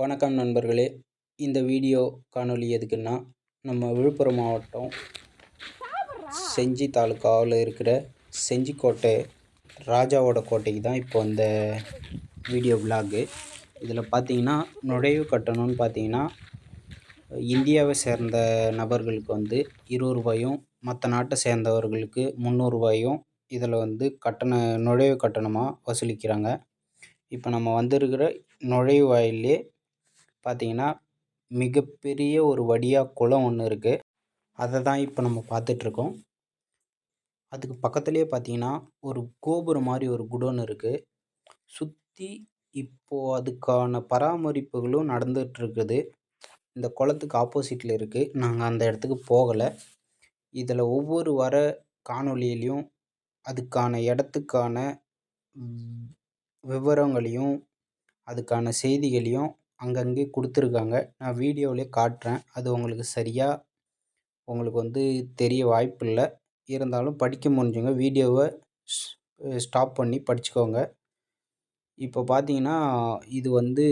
வணக்கம் நண்பர்களே. இந்த வீடியோ காணொலி எதுக்குன்னா நம்ம விழுப்புரம் மாவட்டம் செஞ்சி தாலுக்காவில் இருக்கிற செஞ்சிக்கோட்டை ராஜாவோட கோட்டைக்கு தான் இப்போ இந்த வீடியோ விலாகு இதில் பார்த்தீங்கன்னா நுழைவு கட்டணம்னு பார்த்தீங்கன்னா இந்தியாவை சேர்ந்த நபர்களுக்கு வந்து இருபது ரூபாயும் மற்ற நாட்டை சேர்ந்தவர்களுக்கு முந்நூறுபாயும் இதில் வந்து கட்டண நுழைவு கட்டணமாக வசூலிக்கிறாங்க. இப்போ நம்ம வந்திருக்கிற வாயிலே பார்த்தீங்கன்னா மிகப்பெரிய ஒரு வடியாக குளம் ஒன்று இருக்குது அதை தான் இப்போ நம்ம பார்த்துட்ருக்கோம் அதுக்கு பக்கத்துலேயே பார்த்தீங்கன்னா ஒரு கோபுரம் மாதிரி ஒரு குடோன் இருக்குது சுற்றி இப்போது அதுக்கான பராமரிப்புகளும் நடந்துகிட்ருக்குது இந்த குளத்துக்கு ஆப்போசிட்டில் இருக்குது நாங்கள் அந்த இடத்துக்கு போகலை. இதில் ஒவ்வொரு வர காணொளியிலையும் அதுக்கான இடத்துக்கான விவரங்களையும் அதுக்கான செய்திகளையும் அங்கங்கே கொடுத்துருக்காங்க. நான் வீடியோவிலே காட்டுறேன். அது உங்களுக்கு சரியாக உங்களுக்கு வந்து தெரிய வாய்ப்பில்லை. இருந்தாலும் படிக்க முடிஞ்சவங்க வீடியோவை ஸ்டாப் பண்ணி படிச்சுக்கோங்க. இப்போ பார்த்தீங்கன்னா இது வந்து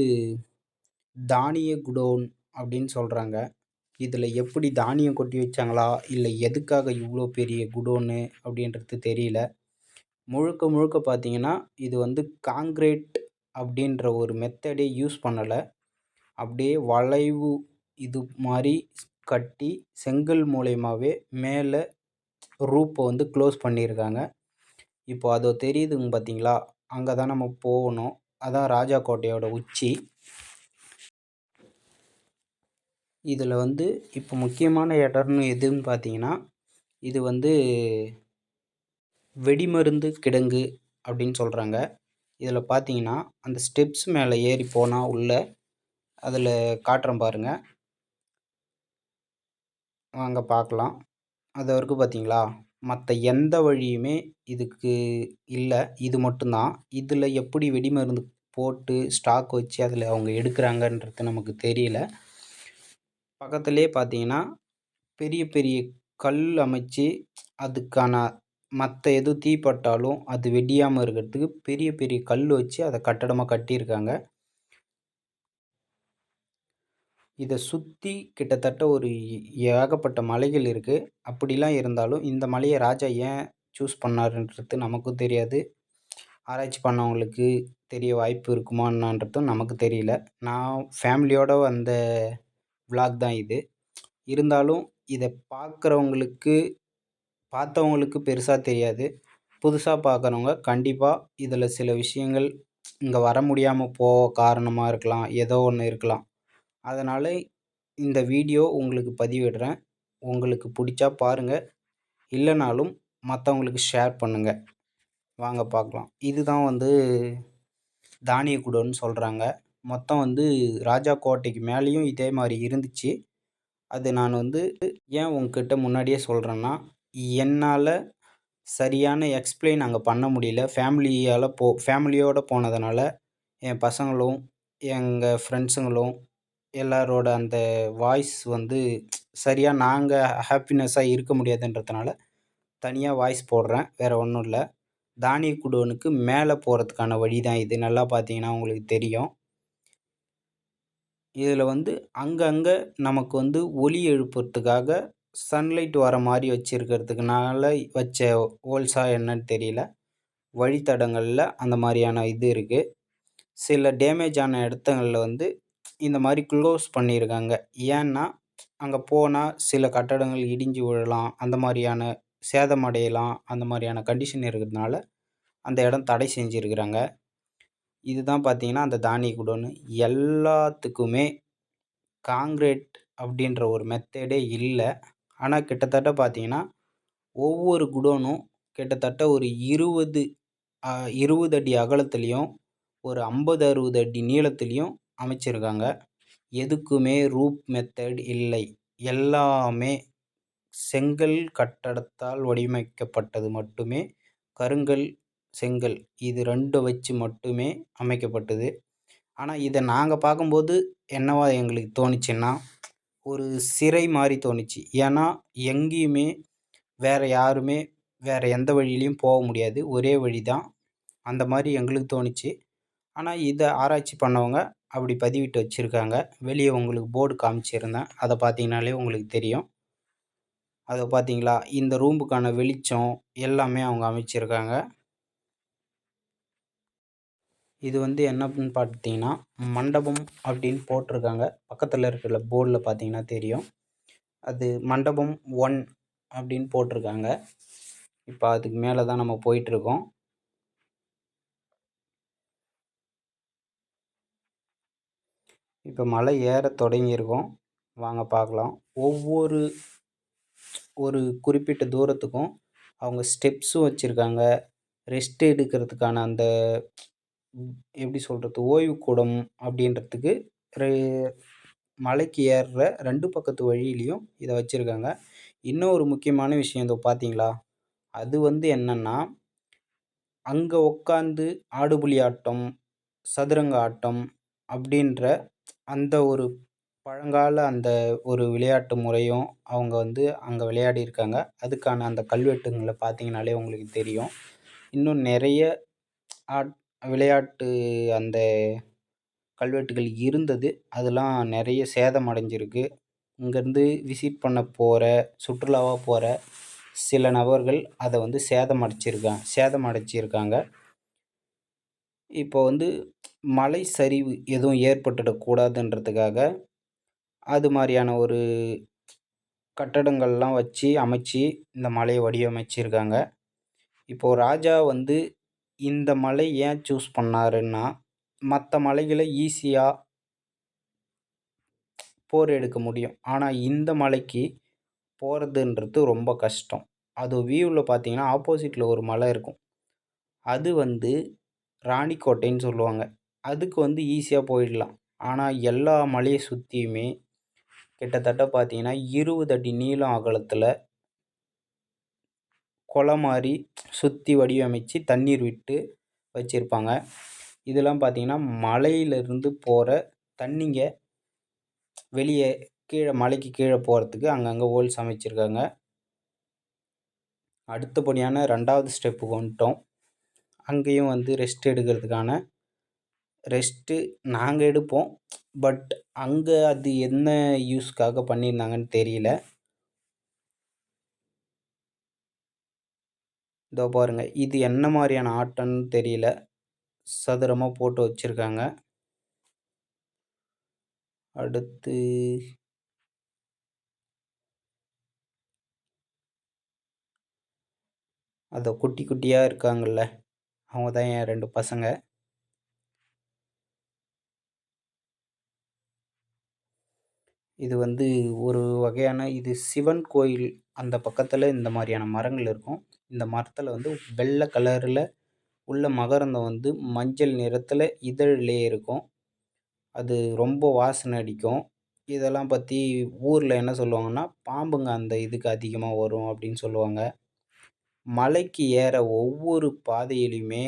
தானிய குடோன் அப்படின்னு சொல்கிறாங்க இதில் எப்படி தானியம் கொட்டி வச்சாங்களா? இல்லை எதுக்காக இவ்வளோ பெரிய குடோனு அப்படின்றது தெரியல. முழுக்க முழுக்க பார்த்தீங்கன்னா இது வந்து காங்க்ரீட் அப்படின்ற ஒரு மெத்தடே யூஸ் பண்ணலை. அப்படியே வளைவு இது மாதிரி கட்டி செங்கல் மூலியமாகவே மேலே ரூப்பை வந்து க்ளோஸ் பண்ணியிருக்காங்க இப்போ அது தெரியுதுங்க பார்த்தீங்களா அங்கே தான் நம்ம போகணும். அதான் ராஜா கோட்டையோட உச்சி. இதில் வந்து இப்போ முக்கியமான இடம்னு எதுன்னு பார்த்தீங்கன்னா இது வந்து வெடிமருந்து கிடங்கு அப்படின்னு சொல்கிறாங்க இதில் பார்த்தீங்கன்னா அந்த ஸ்டெப்ஸ் மேலே ஏறி போனால் உள்ளே அதில் காட்டுறேன் பாருங்கள் வாங்க பார்க்கலாம் அது வரைக்கும் பார்த்தீங்களா மற்ற எந்த வழியுமே இதுக்கு இல்லை. இது மட்டும்தான் இதில் எப்படி வெடிமருந்து போட்டு ஸ்டாக் வச்சு அதில் அவங்க எடுக்கிறாங்கன்றது நமக்கு தெரியல. பக்கத்துலேயே பார்த்தீங்கன்னா பெரிய பெரிய கல் அமைச்சு அதுக்கான மற்ற எது தீப்பட்டாலும் அது வெடியாமல் இருக்கிறதுக்கு பெரிய பெரிய கல் வச்சு அதை கட்டடமாக கட்டியிருக்காங்க. இதை சுற்றி கிட்டத்தட்ட ஒரு ஏகப்பட்ட மலைகள் இருக்குது அப்படிலாம் இருந்தாலும் இந்த மலையை ராஜா ஏன் சூஸ் பண்ணாருன்றது நமக்கும் தெரியாது. ஆராய்ச்சி பண்ணவங்களுக்கு தெரிய வாய்ப்பு இருக்குமா நமக்கு தெரியல. நான் ஃபேமிலியோடு வந்த விலாக் தான் இது. இருந்தாலும் இதை பார்க்குறவங்களுக்கு பார்த்தவங்களுக்கு பெருசாக தெரியாது. புதுசாக பார்க்குறவங்க கண்டிப்பாக இதில் சில விஷயங்கள் இங்கே வர முடியாமல் போக காரணமாக இருக்கலாம். ஏதோ ஒன்று இருக்கலாம். அதனால் இந்த வீடியோ உங்களுக்கு பதிவிடுறேன். உங்களுக்கு பிடிச்சா பாருங்கள் இல்லைனாலும் மற்றவங்களுக்கு ஷேர் பண்ணுங்கள் வாங்க பார்க்கலாம். இதுதான் வந்து தானிய குடோன்னு சொல்கிறாங்க மொத்தம் வந்து ராஜா கோட்டைக்கு மேலேயும் இதே மாதிரி இருந்துச்சு. அது நான் வந்து ஏன் உங்ககிட்ட முன்னாடியே சொல்கிறேன்னா என்னால் சரியான எக்ஸ்பிளைன் அங்கே பண்ண முடியல. ஃபேமிலியால் போ ஃபேமிலியோடு போனதுனால என் பசங்களும் எங்கள் ஃப்ரெண்ட்ஸுங்களும் எல்லாரோட அந்த வாய்ஸ் வந்து சரியாக நாங்கள் ஹாப்பினஸ்ஸாக இருக்க முடியாதுன்றதுனால தனியாக வாய்ஸ் போடுறேன். வேறு ஒன்றும் இல்லை. தானிய குடோனுக்கு மேலே போகிறதுக்கான வழி தான் இது. நல்லா பார்த்தீங்கன்னா உங்களுக்கு தெரியும். இதில் வந்து அங்கங்கே நமக்கு வந்து ஒலி எழுப்புறதுக்காக சன்லைட் வர மாதிரி வச்சுருக்கிறதுக்குனால வச்ச ஹோல்ஸா என்னன்னு தெரியல. வழித்தடங்களில் அந்த மாதிரியான இது இருக்குது சில டேமேஜ் ஆன இடத்துங்களில் வந்து இந்த மாதிரி க்ளோஸ் பண்ணியிருக்காங்க ஏன்னா அங்கே போனால் சில கட்டடங்கள் இடிஞ்சு விழலாம். அந்த மாதிரியான சேதமடையலாம் அந்த மாதிரியான கண்டிஷன் இருக்கிறதுனால அந்த இடம் தடை செஞ்சுருக்குறாங்க. இதுதான் பார்த்தீங்கன்னா அந்த தானிய குடோனு எல்லாத்துக்குமே காங்க்ரீட் அப்படின்ற ஒரு மெத்தடே இல்லை. ஆனால் கிட்டத்தட்ட பார்த்தீங்கன்னா ஒவ்வொரு குடோனும் கிட்டத்தட்ட ஒரு இருபது இருபது அடி அகலத்துலேயும் ஒரு ஐம்பது அறுபது அடி நீளத்துலேயும் அமைச்சிருக்காங்க. எதுக்குமே ரூப் மெத்தட் இல்லை. எல்லாமே செங்கல் கட்டடத்தால் வடிவமைக்கப்பட்டது மட்டுமே. கருங்கல் செங்கல் இது ரெண்டு வச்சு மட்டுமே அமைக்கப்பட்டது. ஆனால் இதை நாங்கள் பார்க்கும்போது என்னவா எங்களுக்கு தோணுச்சுன்னா ஒரு சிறை மாதிரி தோணுச்சு. ஏன்னா எங்கேயுமே வேறு யாருமே வேறு எந்த வழியிலையும் போக முடியாது. ஒரே வழி தான் அந்த மாதிரி எங்களுக்கு தோணுச்சு. ஆனால் இதை ஆராய்ச்சி பண்ணவங்க அப்படி பதிவிட்டு வச்சுருக்காங்க. வெளியே உங்களுக்கு போர்டு காமிச்சிருந்தேன். அதை பார்த்தீங்கனாலே உங்களுக்கு தெரியும். அதை பார்த்தீங்களா? இந்த ரூமுக்கான வெளிச்சம் எல்லாமே அவங்க அமைச்சிருக்காங்க. இது வந்து என்ன பார்த்தீங்கன்னா மண்டபம் அப்படின்னு போட்டிருக்காங்க. பக்கத்தில் இருக்கிற போர்டில் பார்த்தீங்கன்னா தெரியும். அது மண்டபம் ஒன் அப்படின்னு போட்டிருக்காங்க. இப்போ அதுக்கு மேலே தான் நம்ம போயிட்டுருக்கோம் இப்போ மலை ஏற தொடங்கியிருக்கோம். வாங்க பார்க்கலாம். ஒவ்வொரு ஒரு குறிப்பிட்ட தூரத்துக்கும் அவங்க ஸ்டெப்ஸும் வச்சுருக்காங்க. ரெஸ்ட் எடுக்கிறதுக்கான அந்த எப்படி சொல்கிறது ஓய்வுக்கூடம் அப்படின்றதுக்கு ரெ மலைக்கு ஏறுற ரெண்டு பக்கத்து வழியிலையும் இதை வச்சுருக்காங்க. இன்னும் ஒரு முக்கியமான விஷயம் இதோ பார்த்தீங்களா? அது வந்து என்னென்னா அங்கே உட்காந்து ஆடுபுலி ஆட்டம் சதுரங்க ஆட்டம் அப்படின்ற அந்த ஒரு பழங்கால அந்த ஒரு விளையாட்டு முறையும் அவங்க வந்து அங்கே விளையாடிருக்காங்க அதுக்கான அந்த கல்வெட்டுங்களை பார்த்தீங்கனாலே உங்களுக்கு தெரியும். இன்னும் நிறைய ஆட் விளையாட்டு அந்த கல்வெட்டுகள் இருந்தது. அதெல்லாம் நிறைய சேதம் அடைஞ்சிருக்கு. இங்கேருந்து விசிட் பண்ண போகிற சுற்றுலாவாக போகிற சில நபர்கள் அதை வந்து சேதம் அடைச்சிருக்காங்க சேதம் அடைச்சிருக்காங்க. இப்போ வந்து மலை சரிவு எதுவும் ஏற்பட்டுடக்கூடாதுன்றதுக்காக அது மாதிரியான ஒரு கட்டடங்கள்லாம் வச்சு அமைச்சு இந்த மலையை வடிவமைச்சிருக்காங்க. இப்போது ராஜா வந்து இந்த மலை ஏன் சூஸ் பண்ணாருன்னா மற்ற மலைகளை ஈஸியாக போர் எடுக்க முடியும். ஆனால் இந்த மலைக்கு போகிறதுன்றது ரொம்ப கஷ்டம். அது வியூவில் பார்த்தீங்கன்னா ஆப்போசிட்டில் ஒரு மலை இருக்கும். அது வந்து ராணிக்கோட்டைன்னு சொல்லுவாங்க. அதுக்கு வந்து ஈஸியாக போயிடலாம். ஆனால் எல்லா மலையை சுற்றியுமே கிட்டத்தட்ட பார்த்தீங்கன்னா இருபது அடி நீளம் அகலத்தில் குளம் மாதிரி சுற்றி வடிவமைச்சு தண்ணீர் விட்டு வச்சுருப்பாங்க. இதெல்லாம் பார்த்தீங்கன்னா மலையிலிருந்து போகிற தண்ணிங்க வெளியே கீழே மலைக்கு கீழே போகிறதுக்கு அங்கங்கே ஹோல்ஸ் அமைச்சிருக்காங்க அடுத்தபடியான ரெண்டாவது ஸ்டெப்புக்கு வந்துட்டோம். அங்கேயும் வந்து ரெஸ்ட் எடுக்கிறதுக்கான ரெஸ்ட்டு நாங்கள் எடுப்போம். பட் அங்கே அது என்ன யூஸ்க்காக பண்ணியிருந்தாங்கன்னு தெரியல. இதோ பாருங்கள் இது என்ன மாதிரியான ஆட்டம்னு தெரியல. சதுரமாக போட்டு வச்சுருக்காங்க. அடுத்து அதை குட்டி குட்டியாக இருக்காங்கள்ல அவங்க தான் என் ரெண்டு பசங்க. இது வந்து ஒரு வகையான இது சிவன் கோயில் அந்த பக்கத்தில் இந்த மாதிரியான மரங்கள் இருக்கும். இந்த மரத்தில் வந்து வெள்ளை கலரில் உள்ள மகரந்தம் வந்து மஞ்சள் நிறத்தில் இதழ்லே இருக்கும். அது ரொம்ப வாசனை அடிக்கும். இதெல்லாம் பற்றி ஊரில் என்ன சொல்லுவாங்கன்னா பாம்புங்க அந்த இதுக்கு அதிகமாக வரும் அப்படின்னு சொல்லுவாங்க. மலைக்கு ஏற ஒவ்வொரு பாதையிலையுமே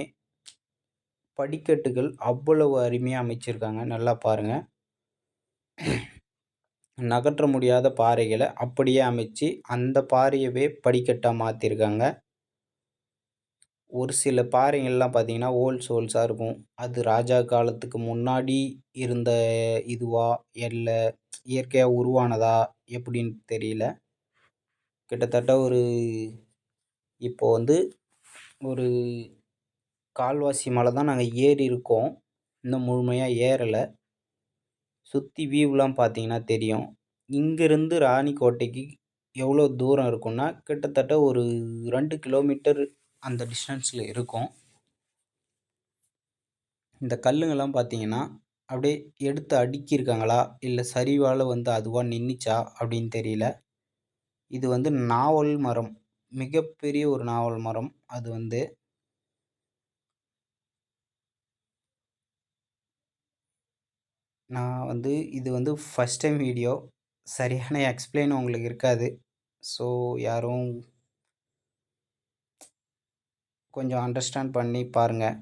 படிக்கட்டுகள் அவ்வளவு அருமையாக அமைச்சிருக்காங்க. நல்லா பாருங்கள் நகற்ற முடியாத பாறைகளை அப்படியே அமைச்சு அந்த பாறையவே படிக்கட்டாக மாற்றிருக்காங்க ஒரு சில பாறைகள்லாம் பார்த்தீங்கன்னா ஓல்ஸ் ஹோல்ஸாக இருக்கும். அது ராஜா காலத்துக்கு முன்னாடி இருந்த இதுவா இல்லை இயற்கையாக உருவானதா எப்படின்னு தெரியல. கிட்டத்தட்ட ஒரு இப்போ வந்து ஒரு கால்வாசி மலை தான் நாங்கள் ஏறி இருக்கோம் இன்னும் முழுமையாக ஏறலை. சுற்றி வியூலாம் பார்த்தீங்கன்னா தெரியும். இங்கேருந்து ராணிக்கோட்டைக்கு எவ்வளோ தூரம் இருக்கும்னா கிட்டத்தட்ட ஒரு ரெண்டு கிலோமீட்டர் அந்த டிஸ்டன்ஸில் இருக்கும். இந்த கல்லுங்கள்லாம் பார்த்தீங்கன்னா அப்படியே எடுத்து அடுக்கியிருக்காங்களா? இல்லை சரிவால் வந்து அதுவாக நின்றுச்சா அப்படின்னு தெரியல. இது வந்து நாவல் மரம். மிகப்பெரிய ஒரு நாவல் மரம் அது வந்து. நான் வந்து இது வந்து ஃபஸ்ட் டைம் வீடியோ சரியான எக்ஸ்பிளைன் உங்களுக்கு இருக்காது. ஸோ யாரும் கொஞ்சம் அண்டர்ஸ்டாண்ட் பண்ணி பாருங்கள்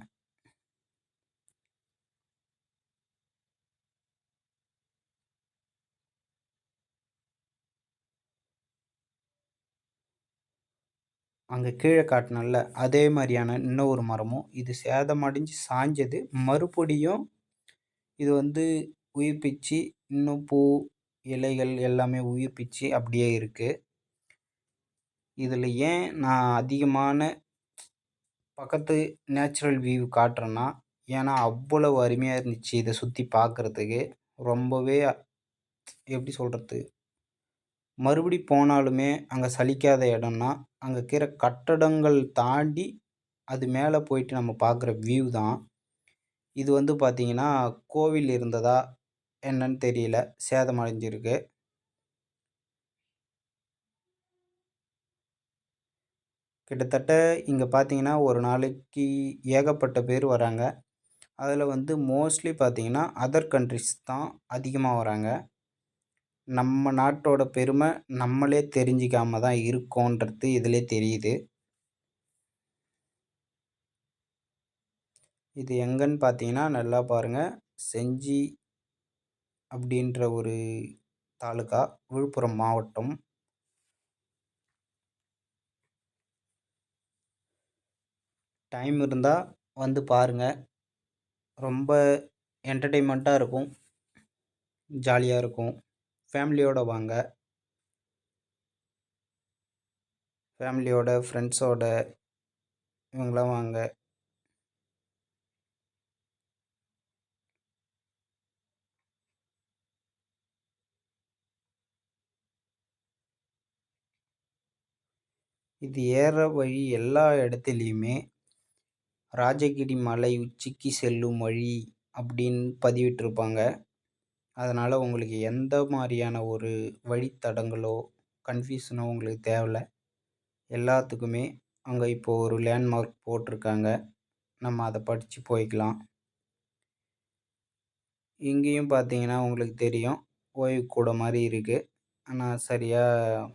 அங்கே கீழே காட்டினல்ல அதே மாதிரியான இன்னொரு மரமும். இது சேதமடைஞ்சு சாஞ்சது. மறுபடியும் இது வந்து உயிர்ப்பிச்சு இன்னும் பூ இலைகள் எல்லாமே உயிர்ப்பிச்சு அப்படியே இருக்குது இதில் ஏன் நான் அதிகமான பக்கத்து நேச்சுரல் வியூ காட்டுறேன்னா ஏன்னா அவ்வளவு அருமையாக இருந்துச்சு இதை சுற்றி பார்க்குறதுக்கு ரொம்பவே எப்படி சொல்கிறது மறுபடி போனாலுமே அங்கே சலிக்காத இடம்னா அங்கே இருக்கிற கட்டடங்கள் தாண்டி அது மேலே போயிட்டு நம்ம பார்க்குற வியூ தான். இது வந்து பார்த்திங்கன்னா கோவில் இருந்ததா என்னன்னு தெரியல. சேதமடைஞ்சிருக்கு கிட்டத்தட்ட இங்கே பார்த்தீங்கன்னா ஒரு நாளைக்கு ஏகப்பட்ட பேர் வராங்க. அதில் வந்து மோஸ்ட்லி பார்த்தீங்கன்னா அதர் கண்ட்ரிஸ் தான் அதிகமாக வராங்க. நம்ம நாட்டோட பெருமை நம்மளே தெரிஞ்சிக்காம தான் இருக்கோன்றது இதிலே தெரியுது. இது எங்கன்னு பார்த்தீங்கன்னா நல்லா பாருங்கள் செஞ்சி அப்படின்ற ஒரு தாலுகா விழுப்புரம் மாவட்டம். டைம் இருந்தால் வந்து பாருங்கள் ரொம்ப என்டர்டெயின்மெண்ட்டாக இருக்கும். ஜாலியாக இருக்கும். ஃபேமிலியோடு வாங்க. ஃபேமிலியோட ஃப்ரெண்ட்ஸோட இவங்களாம் வாங்க. இது ஏற வழி எல்லா இடத்துலையுமே ராஜகிரி மலை உச்சிக்கு செல்லும் வழி அப்படின்னு பதிவிட்டிருப்பாங்க. அதனால் உங்களுக்கு எந்த மாதிரியான ஒரு வழித்தடங்களோ கன்ஃபியூஷனோ உங்களுக்கு தேவையில்ல. எல்லாத்துக்குமே அங்கே இப்போது ஒரு லேண்ட்மார்க் போட்டிருக்காங்க. நம்ம அதை படித்து போய்க்கலாம். இங்கேயும் பார்த்தீங்கன்னா உங்களுக்கு தெரியும். ஓய்வு கூட மாதிரி இருக்குது ஆனால் சரியாக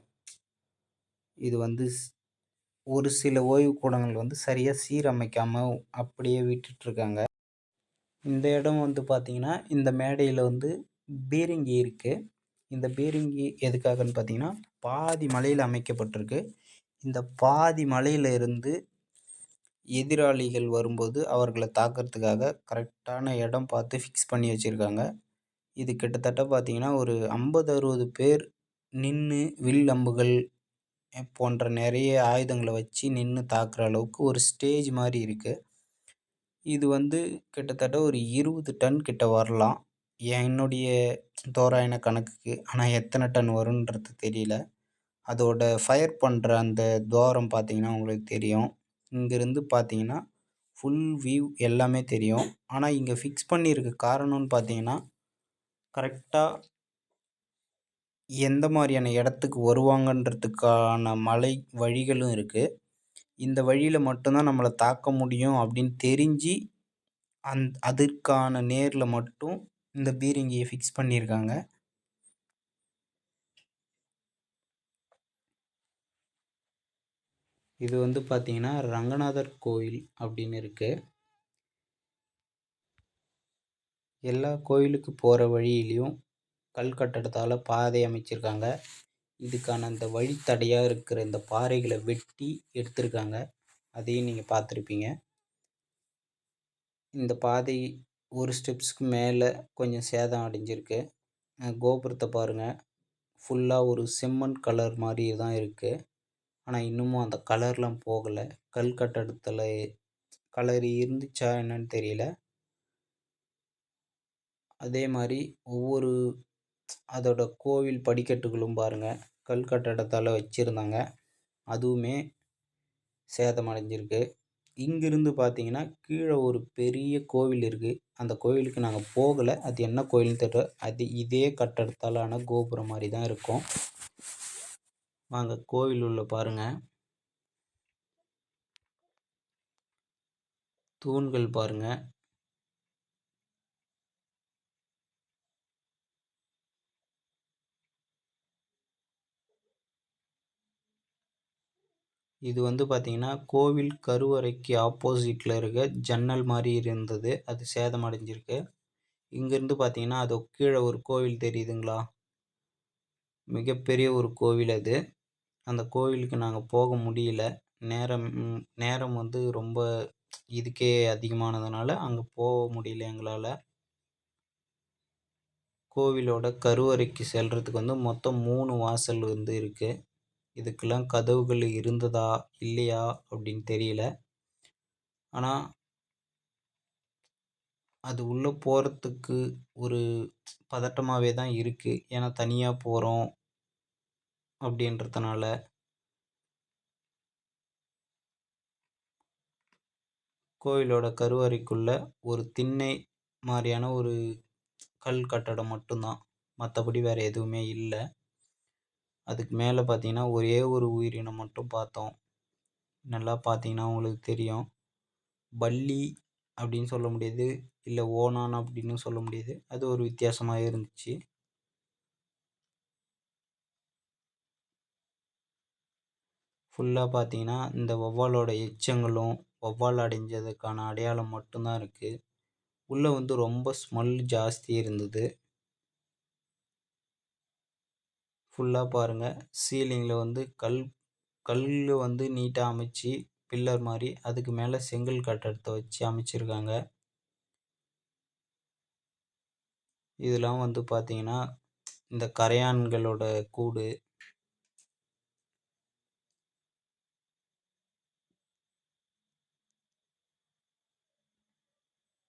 இது வந்து ஒரு சில ஓய்வு கூடங்கள் வந்து சரியாக சீரமைக்காமல் அப்படியே விட்டுட்ருக்காங்க. இந்த இடம் வந்து பார்த்திங்கன்னா இந்த மேடையில் வந்து பீரங்கி இருக்குது இந்த பீரங்கி எதுக்காகன்னு பார்த்தீங்கன்னா பாதி மலையில் அமைக்கப்பட்டிருக்கு. இந்த பாதி மலையில் இருந்து எதிராளிகள் வரும்போது அவர்களை தாக்கிறதுக்காக கரெக்டான இடம் பார்த்து ஃபிக்ஸ் பண்ணி வச்சுருக்காங்க. இது கிட்டத்தட்ட பார்த்திங்கன்னா ஒரு ஐம்பது அறுபது பேர் நின்று வில் அம்புகள் போன்ற நிறைய ஆயுதங்களை வச்சு நின்று தாக்குற அளவுக்கு ஒரு ஸ்டேஜ் மாதிரி இருக்குது இது வந்து கிட்டத்தட்ட ஒரு இருபது டன் கிட்ட வரலாம். என்னுடைய தோராயன கணக்குக்கு. ஆனால் எத்தனை டன் வருன்றது தெரியல. அதோட ஃபயர் பண்ணுற அந்த துவாரம் பார்த்தீங்கன்னா உங்களுக்கு தெரியும். இங்கேருந்து பார்த்தீங்கன்னா ஃபுல் வியூ எல்லாமே தெரியும். ஆனால் இங்கே ஃபிக்ஸ் பண்ணியிருக்க காரணம்னு பார்த்தீங்கன்னா கரெக்டாக எந்த மாதிரியான இடத்துக்கு வருவாங்கன்றதுக்கான மலை வழிகளும் இருக்குது இந்த வழியில் மட்டும்தான் நம்மளை தாக்க முடியும் அப்படின்னு தெரிஞ்சு அந் அதற்கான நேரில் மட்டும் இந்த பீரங்கியை ஃபிக்ஸ் பண்ணியிருக்காங்க இது வந்து பார்த்திங்கன்னா ரங்கநாதர் கோயில் அப்படின்னு இருக்குது எல்லா கோயிலுக்கு போகிற வழியிலையும் கல் கட்டடத்தால் பாதை அமைச்சிருக்காங்க. இதுக்கான அந்த வழித்தடையாக இருக்கிற இந்த பாறைகளை வெட்டி எடுத்திருக்காங்க. அதையும் நீங்கள் பார்த்துருப்பீங்க. இந்த பாதை ஒரு ஸ்டெப்ஸ்க்கு மேலே கொஞ்சம் சேதம் அடைஞ்சிருக்கு. கோபுரத்தை பாருங்கள் ஃபுல்லாக ஒரு செம்மண் கலர் மாதிரி தான் இருக்குது ஆனால் இன்னமும் அந்த கலர்லாம் போகலை. கல் கட்டடத்தில் கலர் இருந்துச்சா என்னன்னு தெரியல. அதே மாதிரி ஒவ்வொரு அதோட கோவில் படிக்கட்டுகளும் பாருங்கள் கல் கட்டடத்தால் வச்சுருந்தாங்க. அதுவுமே சேதமடைஞ்சிருக்கு. இங்கிருந்து பார்த்தீங்கன்னா கீழே ஒரு பெரிய கோவில் இருக்குது அந்த கோவிலுக்கு நாங்கள் போகலை. அது என்ன கோயில்னு தெரியல. அது இதே கட்டடத்தாலான கோபுரம் மாதிரி தான் இருக்கும். வாங்க கோவில் உள்ள பாருங்கள் தூண்கள் பாருங்கள் இது வந்து பார்த்திங்கன்னா கோவில் கருவறைக்கு ஆப்போசிட்டில் இருக்க ஜன்னல் மாதிரி இருந்தது. அது சேதமடைஞ்சிருக்கு இங்கேருந்து பார்த்திங்கன்னா அது கீழே ஒரு கோவில் தெரியுதுங்களா? மிகப்பெரிய ஒரு கோவில் அது. அந்த கோவிலுக்கு நாங்கள் போக முடியல. நேரம் நேரம் வந்து ரொம்ப இதுக்கே அதிகமானதுனால அங்கே போக முடியல எங்களால். கோவிலோட கருவறைக்கு செல்கிறதுக்கு வந்து மொத்தம் மூணு வாசல் வந்து இருக்குது இதுக்கெல்லாம் கதவுகள் இருந்ததா இல்லையா அப்படின்னு தெரியல. ஆனால் அது உள்ளே போகிறதுக்கு ஒரு பதட்டமாகவே தான் இருக்குது ஏன்னா தனியாக போகிறோம் அப்படின்றதுனால. கோவிலோட கருவறைக்குள்ள ஒரு திண்ணை மாதிரியான ஒரு கல் கட்டடம் மட்டும்தான். மற்றபடி வேறு எதுவுமே இல்லை. அதுக்கு மேலே பார்த்தீங்கன்னா ஒரே ஒரு உயிரினம் மட்டும் பார்த்தோம். நல்லா பார்த்தீங்கன்னா உங்களுக்கு தெரியும். பல்லி அப்படின்னு சொல்ல முடியாது. இல்லை ஓணான் அப்படின்னு சொல்ல முடியாது. அது ஒரு வித்தியாசமாக இருந்துச்சு. ஃபுல்லாக பார்த்தீங்கன்னா இந்த வௌவாலோட எச்சங்களும் வௌவால் அடைஞ்சதுக்கான அடையாளம் மட்டும்தான் இருக்குது உள்ளே வந்து ரொம்ப ஸ்மெல் ஜாஸ்தி இருந்தது. ஃபுல்லாக பாருங்கள் சீலிங்கில் வந்து கல் கல் வந்து நீட்டாக அமைச்சு பில்லர் மாதிரி அதுக்கு மேலே செங்கல் கட்டடத்தை வச்சு அமைச்சிருக்காங்க. இதெல்லாம் வந்து பார்த்தீங்கன்னா இந்த கரையான்களோட கூடு.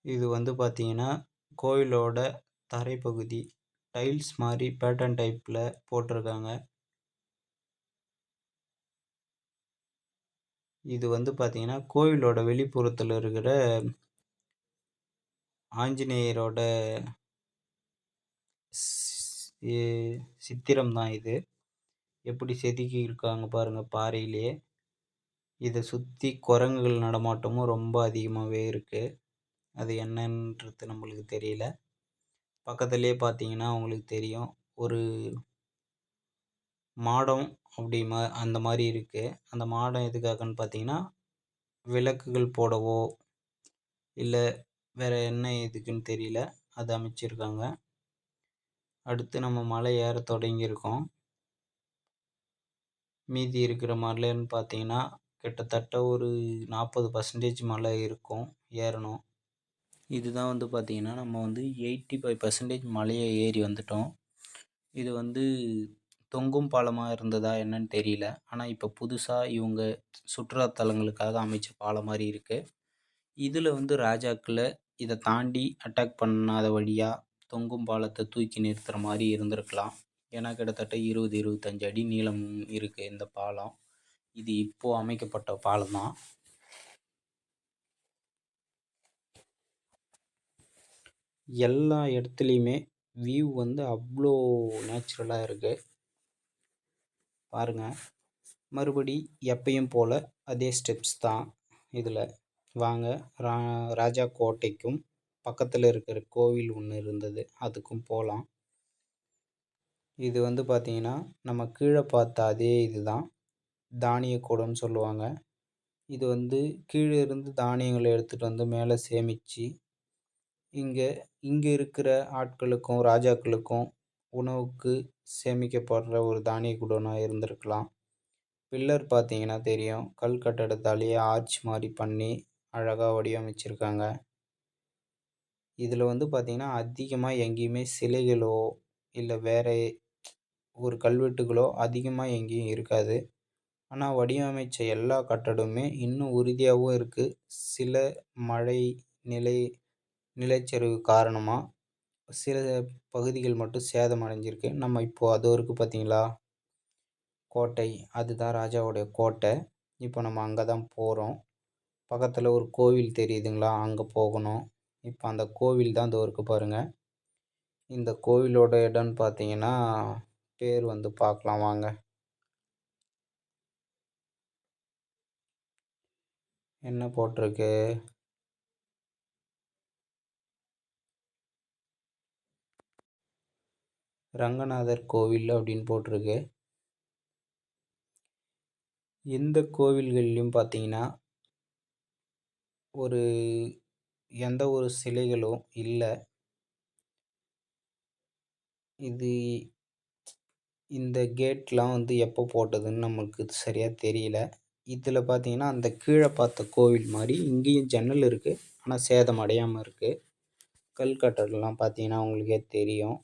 இது வந்து பார்த்தீங்கன்னா கோயிலோட தரைப்பகுதி. டைல்ஸ் மாதிரி பேட்டர்ன் டைப்பில் போட்டிருக்காங்க இது வந்து பார்த்தீங்கன்னா கோவிலோட வெளிப்புறத்தில் இருக்கிற ஆஞ்சநேயரோட சித்திரம் தான் இது. எப்படி செதுக்கி இருக்காங்க பாருங்கள் பாறையிலேயே இதை சுற்றி குரங்குகள் நடமாட்டமும் ரொம்ப அதிகமாகவே இருக்குது அது என்னன்றது நம்மளுக்கு தெரியல. பக்கத்துலேயே பார்த்தீங்கன்னா உங்களுக்கு தெரியும். ஒரு மாடம் அப்படி மா அந்த மாதிரி இருக்குது அந்த மாடம் எதுக்காகன்னு பார்த்தீங்கன்னா விளக்குகள் போடவோ இல்லை வேறு என்ன எதுக்குன்னு தெரியல. அது அமைச்சிருக்காங்க. அடுத்து நம்ம மலை ஏற தொடங்கியிருக்கோம். மீதி இருக்கிற மலைன்னு பார்த்தீங்கன்னா கிட்டத்தட்ட ஒரு நாற்பது பர்சன்டேஜ் மலை இருக்கும் ஏறணும். இதுதான் வந்து பார்த்திங்கன்னா நம்ம வந்து எயிட்டி ஃபைவ் பர்சன்டேஜ் மலையை ஏறி வந்துட்டோம். இது வந்து தொங்கும் பாலமாக இருந்ததா என்னன்னு தெரியல. ஆனால் இப்போ புதுசாக இவங்க சுற்றுலாத்தலங்களுக்காக அமைச்ச பாலம் மாதிரி இருக்குது இதில் வந்து ராஜாக்களை இதை தாண்டி அட்டாக் பண்ணாத வழியாக தொங்கும் பாலத்தை தூக்கி நிறுத்துகிற மாதிரி இருந்திருக்கலாம். ஏன்னா கிட்டத்தட்ட இருபது இருபத்தஞ்சு அடி நீளம் இருக்குது இந்த பாலம். இது இப்போது அமைக்கப்பட்ட பாலம் தான் எல்லா இடத்துலையுமே வியூ வந்து அவ்வளோ நேச்சுரலாக இருக்குது பாருங்கள் மறுபடி எப்பயும் போல் அதே ஸ்டெப்ஸ் தான் இதில். வாங்க. ரா ராஜா கோட்டைக்கும் பக்கத்தில் இருக்கிற கோவில் ஒன்று இருந்தது. அதுக்கும் போகலாம் இது வந்து பார்த்திங்கன்னா நம்ம கீழே பார்த்த அதே இது தான் தானிய கூடம்னு சொல்லுவாங்க. இது வந்து கீழே இருந்து தானியங்களை எடுத்துகிட்டு வந்து மேலே சேமித்து இங்கே இங்கே இருக்கிற ஆட்களுக்கும் ராஜாக்களுக்கும் உணவுக்கு சேமிக்கப்படுற ஒரு தானிய குடோனாக இருந்திருக்கலாம். பில்லர் பார்த்தீங்கன்னா தெரியும். கல் கட்டடத்தாலேயே ஆர்ச் மாதிரி பண்ணி அழகாக வடிவமைச்சிருக்காங்க. இதில் வந்து பார்த்திங்கன்னா அதிகமாக எங்கேயுமே சிலைகளோ இல்லை வேறு ஒரு கல்வெட்டுகளோ அதிகமாக எங்கேயும் இருக்காது. ஆனால் வடிவமைச்ச எல்லா கட்டடமுமே இன்னும் உறுதியாகவும் இருக்குது சில மழை நிலை நிலச்சரிவு காரணமாக சில பகுதிகள் மட்டும் சேதம் அடைஞ்சிருக்கு. நம்ம இப்போது அது இருக்குது பார்த்தீங்களா? கோட்டை அதுதான் ராஜாவுடைய கோட்டை. இப்போ நம்ம அங்கே தான் போகிறோம் பக்கத்தில் ஒரு கோவில் தெரியுதுங்களா? அங்கே போகணும். இப்போ அந்த கோவில் தான் இதோ இருக்குது பாருங்கள் இந்த கோவிலோட இடம்னு பார்த்தீங்கன்னா பேர் வந்து பார்க்கலாம் வாங்க. என்ன போட்டிருக்கு? ரங்கநாதர் கோவில் அப்படின்னு போட்டிருக்கு. எந்த கோவில்கள்லையும் பார்த்தீங்கன்னா ஒரு எந்த ஒரு சிலைகளும் இல்லை. இது இந்த கேட்லாம் வந்து எப்போ போட்டதுன்னு நம்மளுக்கு சரியாக தெரியல. இதில் பார்த்தீங்கன்னா அந்த கீழே பார்த்த கோவில் மாதிரி இங்கேயும் ஜன்னல் இருக்குது ஆனால் சேதம் அடையாமல் இருக்குது கல் கட்டடம்லாம் பார்த்தீங்கன்னா உங்களுக்கே தெரியும்.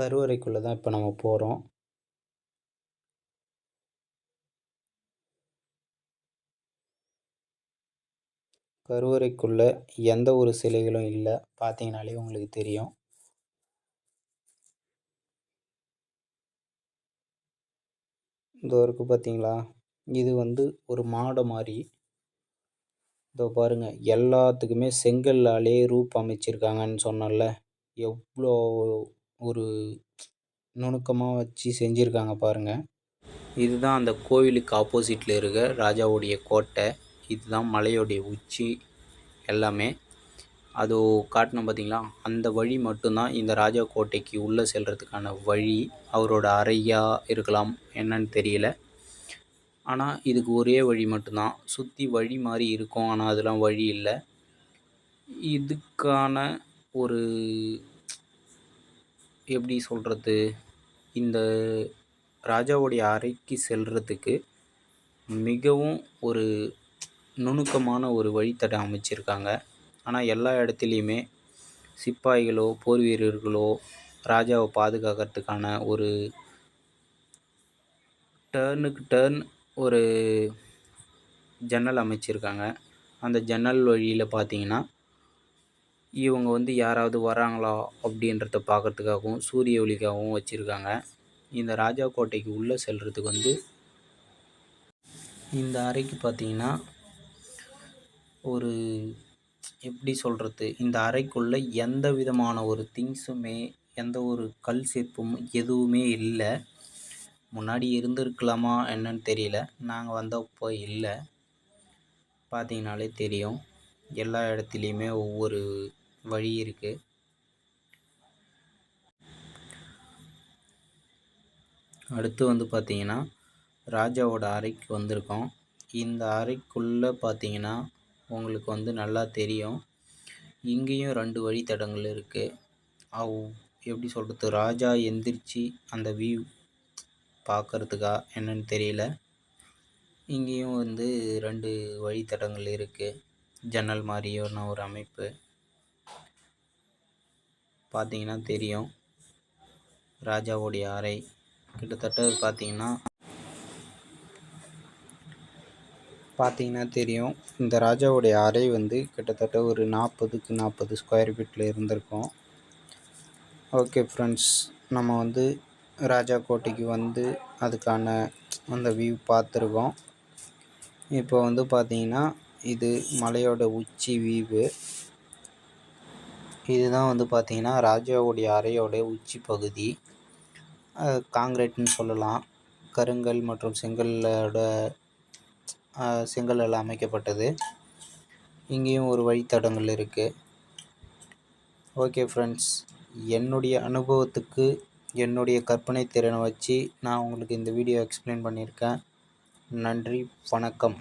கருவறைக்குள்ளே தான் இப்போ நம்ம போகிறோம் கருவறைக்குள்ளே எந்த ஒரு சிலைகளும் இல்லை. பார்த்தீங்கனாலே உங்களுக்கு தெரியும். இதோ இருக்குது பார்த்தீங்களா இது வந்து ஒரு மாடை மாதிரி இதோ பாருங்கள் எல்லாத்துக்குமே செங்கல்லாலே ரூப் அமைச்சிருக்காங்கன்னு சொன்னேன்ல எவ்வளோ ஒரு நுணுக்கமாக வச்சு செஞ்சுருக்காங்க பாருங்கள் இதுதான் அந்த கோவிலுக்கு ஆப்போசிட்டில் இருக்க ராஜாவுடைய கோட்டை. இதுதான் மலையோடைய உச்சி எல்லாமே. அது காட்டினோம் பார்த்தீங்களா அந்த வழி மட்டும்தான் இந்த ராஜா கோட்டைக்கு உள்ளே செல்கிறதுக்கான வழி. அவரோட அறையாக இருக்கலாம் என்னன்னு தெரியல. ஆனால் இதுக்கு ஒரே வழி மட்டும்தான். சுற்றி வழி மாதிரி இருக்கும் ஆனால் அதெல்லாம் வழி இல்லை. இதுக்கான ஒரு எப்படி சொல்கிறது இந்த ராஜாவுடைய அறைக்கு செல்கிறதுக்கு மிகவும் ஒரு நுணுக்கமான ஒரு வழித்தடை அமைச்சிருக்காங்க. ஆனால் எல்லா இடத்துலையுமே சிப்பாய்களோ போர் வீரர்களோ ராஜாவை பாதுகாக்கிறதுக்கான ஒரு டேர்னுக்கு டேர்ன் ஒரு ஜன்னல் அமைச்சிருக்காங்க. அந்த ஜன்னல் வழியில் பார்த்தீங்கன்னா இவங்க வந்து யாராவது வராங்களா அப்படின்றத பார்க்கறதுக்காகவும் சூரிய ஒளிக்காகவும் வச்சுருக்காங்க. இந்த ராஜா கோட்டைக்கு உள்ளே செல்கிறதுக்கு வந்து இந்த அறைக்கு பார்த்தீங்கன்னா ஒரு எப்படி சொல்கிறது இந்த அறைக்குள்ளே எந்த விதமான ஒரு திங்ஸுமே எந்த ஒரு கல் சிற்பமும் எதுவுமே இல்லை. முன்னாடி இருந்திருக்கலாமா என்னன்னு தெரியல. நாங்கள் வந்தப்போ இல்லை. பார்த்தீங்கனாலே தெரியும். எல்லா இடத்துலையுமே ஒவ்வொரு வழி இருக்குது அடுத்து வந்து பார்த்தீங்கன்னா ராஜாவோட அறைக்கு வந்திருக்கோம். இந்த அறைக்குள்ளே பார்த்தீங்கன்னா உங்களுக்கு வந்து நல்லா தெரியும். இங்கேயும் ரெண்டு வழித்தடங்கள் இருக்குது அவ் எப்படி சொல்கிறது ராஜா எந்திரிச்சு அந்த வியூ பார்க்குறதுக்கா என்னன்னு தெரியல. இங்கேயும் வந்து ரெண்டு வழித்தடங்கள் இருக்குது ஜன்னல் மாதிரியான ஒரு அமைப்பு. பார்த்தீங்கன்னா தெரியும். ராஜாவுடைய அறை. கிட்டத்தட்ட பார்த்தீங்கன்னா பார்த்தீங்கன்னா தெரியும். இந்த ராஜாவுடைய அறை வந்து கிட்டத்தட்ட ஒரு நாற்பதுக்கு நாற்பது ஸ்கொயர் ஃபீட்டில் இருந்திருக்கும். ஓகே ஃப்ரெண்ட்ஸ் நம்ம வந்து ராஜா கோட்டைக்கு வந்து அதுக்கான அந்த வியூ பார்த்துருக்கோம். இப்போ வந்து பார்த்தீங்கன்னா இது மலையோட உச்சி வியூவு இதுதான் வந்து பார்த்தீங்கன்னா ராஜாவுடைய அறையோடைய உச்சி பகுதி. காங்கிரீட்னு சொல்லலாம். கருங்கல் மற்றும் செங்கல்லோட எல்லாம் அமைக்கப்பட்டது. இங்கேயும் ஒரு வழித்தடங்கள் இருக்குது ஓகே ஃப்ரெண்ட்ஸ் என்னுடைய அனுபவத்துக்கு என்னுடைய கற்பனை திறனை வச்சு நான் உங்களுக்கு இந்த வீடியோ எக்ஸ்பிளைன் பண்ணியிருக்கேன். நன்றி வணக்கம்.